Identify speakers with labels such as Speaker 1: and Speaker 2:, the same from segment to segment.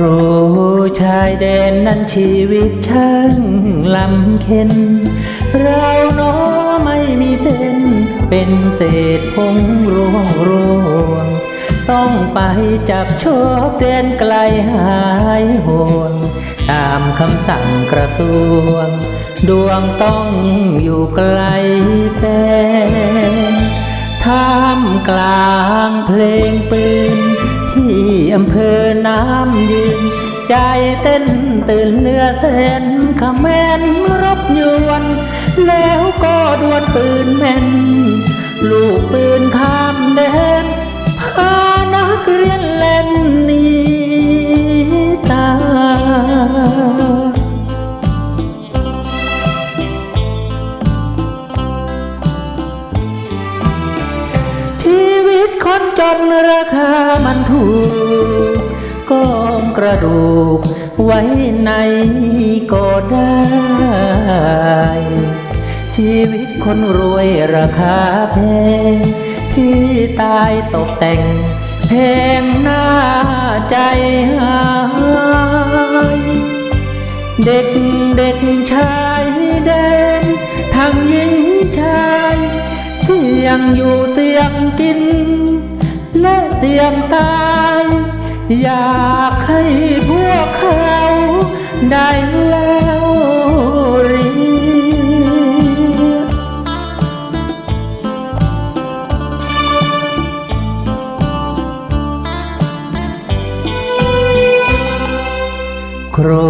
Speaker 1: รูชายแดนนั้นชีวิตช่างลำเค็น เราเน้อไม่มีเส้น เป็นเศษพงร่วงรวง ต้องไปจับชอบแดนไกลหายห่วงตามคำสั่งกระทรวง ดวงต้องอยู่ไกลแฟนท่ามกลางเพลงปืน ที่อำเภอน้ำยืน ใจเต้นตื่นเนื้อเสนขแมนรบยวน แล้วก็ดวลปืนแม่น ลูกปืน จนราคามันถูกกองกระดูกไว้ในก็ได้ ชีวิตคนรวยราคาแพงที่ตายตกแต่งแพงหน้าใจหายเด็กเด็กชายแดนทั้งหญิงชายเสี่ยงอยู่เสียงกิน และเสี่ยงตาย อยากให้พวกเขาได้แล้วรีครู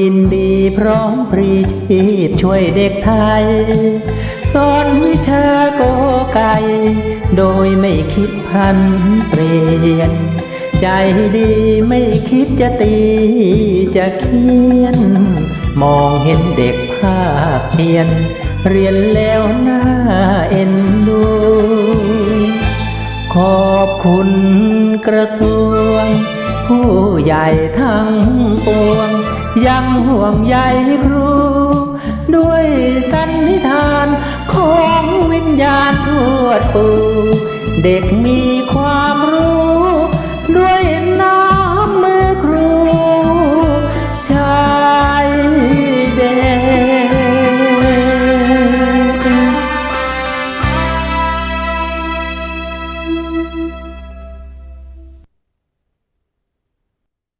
Speaker 1: ยินดีพร้อมพรีชีพช่วยเด็กไทย สอนวิชาโก ไก่โดยไม่คิดพันเปลี่ยน ใจดีไม่คิดจะตีจะเคียน มองเห็นเด็กภาคเพียน เรียนแล้วน่าเอ็นดู ขอบคุณกระทรวง ผู้ใหญ่ทั้งปวง ยังห่วงใยครู ปู เด็กมีความ